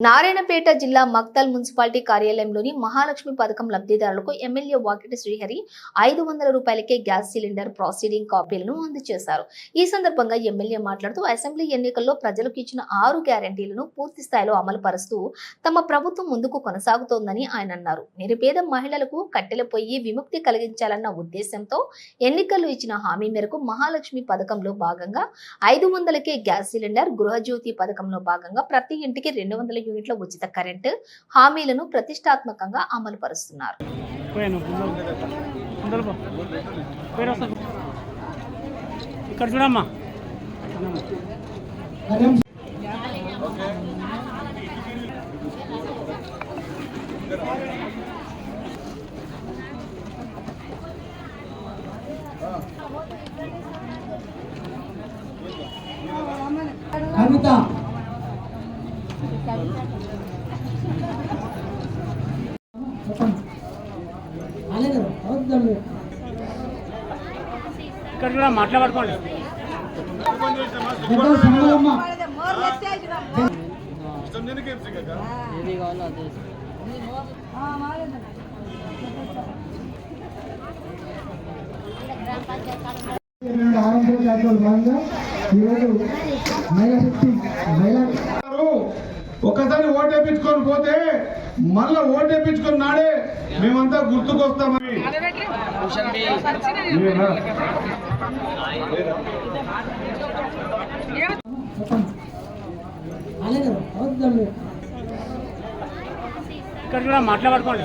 నారాయణపేట జిల్లా మక్తల్ మున్సిపాలిటీ కార్యాలయంలోని మహాలక్ష్మి పథకం లబ్ధిదారులకు ఎమ్మెల్యే వాకిటి శ్రీహరి ఐదు వందల రూపాయలకే గ్యాస్ సిలిండర్ ప్రాసీడింగ్ కాపీలను అందజేశారు. ఈ సందర్భంగా ఎమ్మెల్యే మాట్లాడుతూ అసెంబ్లీ ఎన్నికల్లో ప్రజలకు ఇచ్చిన ఆరు గ్యారంటీలను పూర్తి స్థాయిలో అమలు పరుస్తూ తమ ప్రభుత్వం ముందుకు కొనసాగుతోందని ఆయన అన్నారు. నిరుపేద మహిళలకు కట్టెల పొయ్యి విముక్తి కలిగించాలన్న ఉద్దేశంతో ఎన్నికల్లో ఇచ్చిన హామీ మేరకు మహాలక్ష్మి పథకంలో భాగంగా ఐదు వందలకే గ్యాస్ సిలిండర్ గృహజ్యోతి పథకంలో భాగంగా ప్రతి ఇంటికి రెండు వందల యూనిట్ల ఉచిత కరెంటు హామీలను ప్రతిష్టాత్మకంగా అమలు పరుస్తున్నారు ఇక్కడ చూడమ్మా. వద్దాం ఇక్కడ చూడ మాట్లాడుకోండి. కార్యక్రమాలు భాగంగా ఈరోజు మహిళా శక్తి మహిళా గారు ఒక్కసారి ఓటేపించుకొని పోతే మళ్ళా ఓటేపించుకొని నాడే మేమంతా గుర్తుకొస్తామని. ఇక్కడ మాట్లాడుకోండి.